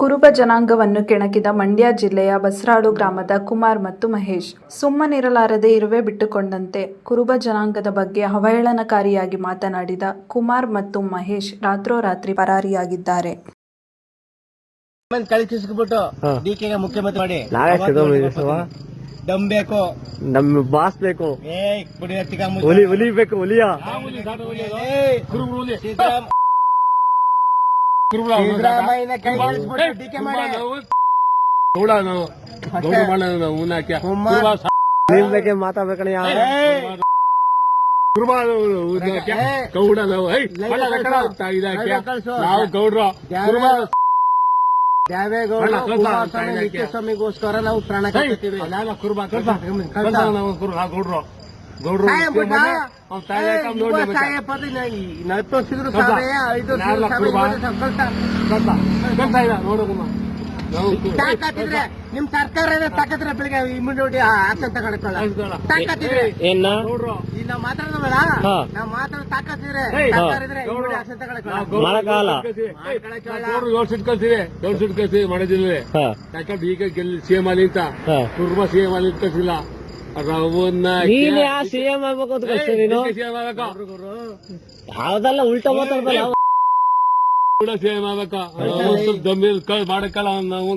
ಕುರುಬ ಜನಾಂಗವನ್ನು ಕೆಣಕಿದ ಮಂಡ್ಯ ಜಿಲ್ಲೆಯ ಬಸರಾಳು ಗ್ರಾಮದ ಕುಮಾರ್ ಮತ್ತು ಮಹೇಶ್. ಸುಮ್ಮನಿರಲಾರದೆ ಇರುವೆ ಬಿಟ್ಟುಕೊಂಡಂತೆ ಕುರುಬ ಜನಾಂಗದ ಬಗ್ಗೆ ಅವಹೇಳನಕಾರಿಯಾಗಿ ಮಾತನಾಡಿದ ಕುಮಾರ್ ಮತ್ತು ಮಹೇಶ್ ರಾತ್ರೋರಾತ್ರಿ ಪರಾರಿಯಾಗಿದ್ದಾರೆ. ಕಳಿಸ್ಬಿಟ್ಟು ಹಾ. ಡಿಕೆಗೆ ಮುಖ್ಯಮಂತ್ರಿ ಮಾಡಿ. ನಾವೇ ಅವತ್ತು ಸಿದ್ದರಾಮಯ್ಯ ದಮ್ ಬೇಕು. ನಮ್ ಬಾಸ್ ಬೇಕು. ಏ ಕುಡಿಯ ತಿಕ್ಕ ಹುಲಿ ಹುಲಿ ಬೇಕು ಹುಲಿಯ? ಸಿದ್ದರಾಮಯ್ಯನ ಕೈ ಮಾಡಿ! ನಾವು ಗೌಡ್ರು. ದೇವೇಗೌಡ ದ್ಯಾವೇಗೌಡ ಕುಮಾರಸ್ವಾಮಿ ನಿತ್ಯಸ್ವಾಮಿಗೋಸ್ಕರ ನಾವು ಪ್ರಾಣ ಕಟ್ಟಿದ್ದೀವಿ ಗೌಡ್ರು ಕುರ್ಬಾ ಕುರುಬ. ಸ್ವಲ್ಪ ನೋಡೋಣ ನಿಮ್ ಸರ್ಕಾರ ತಕತ್ರ ಬೆಳಿಗ್ಗೆ ಇಮ್ಯುನಿಟಿ ಆಕ್ಷನ್ ತಗೊಳಕ್ಕಲ್ಲ ಈಗ ನಾವ್ ಮಾತಾಡೋದಲ್ಲ ಹಾ. ನಾವ್ ಮಾತಾಡೋ ತಾಕತ್ತಿದ್ರೆ ಸರ್ಕಾರ ಇದ್ರೆ ತಗೊಳಕ್ಕಲ್ಲ. ಕಳ್ಸಿದೆ ಕಳ್ಸಿ ಮಾಡಿದಿಲ್ವೇ ಹಾ. ಯಾಕಂದ್ರೆ ಈಗ ಗೆಲ್ಲಿ ಸಿಎಂ ಅಲ್ಲಿ ಅಂತ. ಕುರ್ಮ ಸಿಎಂ ಅಲ್ಲಿ ಕಳ್ಸಿಲ್ಲ ನೀನ್ ಯಾ ಸಿಎಂ ಆಗ್ಬೇಕು ಅಂತ ಕಷ್ಟ ನೀನು? ಯಾವ್ದಲ್ಲ ಉಲ್ಟಾ ಮಾತಾಡ್ದಲ್ಲ ಕೂಡ ಸಿಎಂ ಆಗ್ಬೇಕು. ದಮ್ಮಿ ಮಾಡಕ್ಕಲ್ಲ ನಾವು